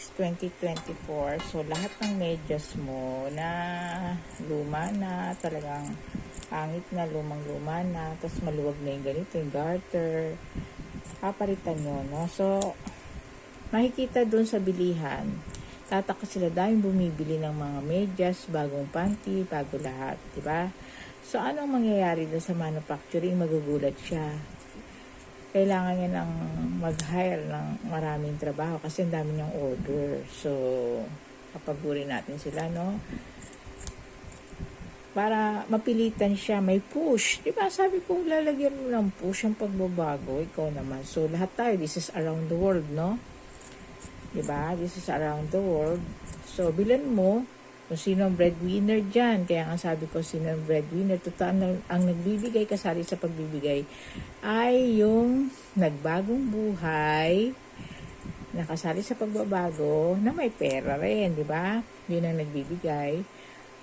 is 2024. So, lahat ng medyas mo na luma na, talagang pangit na, lumang-luma na, tapos maluwag na yung ganito, yung garter, papalitan nyo, no? So, makikita dun sa bilihan, tataka sila dahil bumibili ng mga medyas, bagong panty, bago lahat, di ba? So, anong mangyayari doon sa manufacturing? Magugulat siya. Kailangan niya ng mag-hire ng maraming trabaho kasi ang dami niyang order. So, kapaguri natin sila, no? Para mapilitan siya, may push. Di ba? Sabi ko, lalagyan mo ng push ang pagbabago. Ikaw naman. So, lahat tayo, this is around the world, no? Di ba? This is around the world. So, bilan mo kung sino ang breadwinner dyan. Kaya nga sabi ko, sino ang breadwinner. Total, ang, ang nagbibigay kasali sa pagbibigay ay yung nagbagong buhay, nakasali sa pagbabago, na may pera rin, di ba? Yun ang nagbibigay.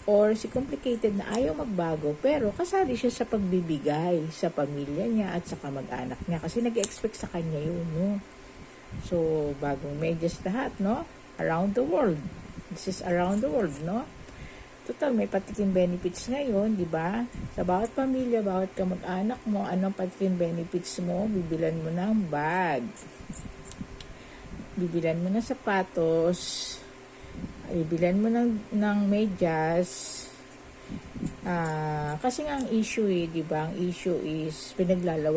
Or si complicated na ayaw magbago, pero kasali siya sa pagbibigay sa pamilya niya at sa kamag-anak niya. Kasi nag-expect sa kanya yun, no? So, bagong medyas lahat, no? Around the world. This is around the world, no? Total, may patikim benefits ngayon, di ba? Sa bawat pamilya, bawat kamag-anak mo, anong patikim benefits mo, bibilan mo ng bag. Bibilan mo ng sapatos. Bibilan mo ng, ng medyas. Ah, kasi nga ang issue eh, di ba? Ang issue is pinaglalaway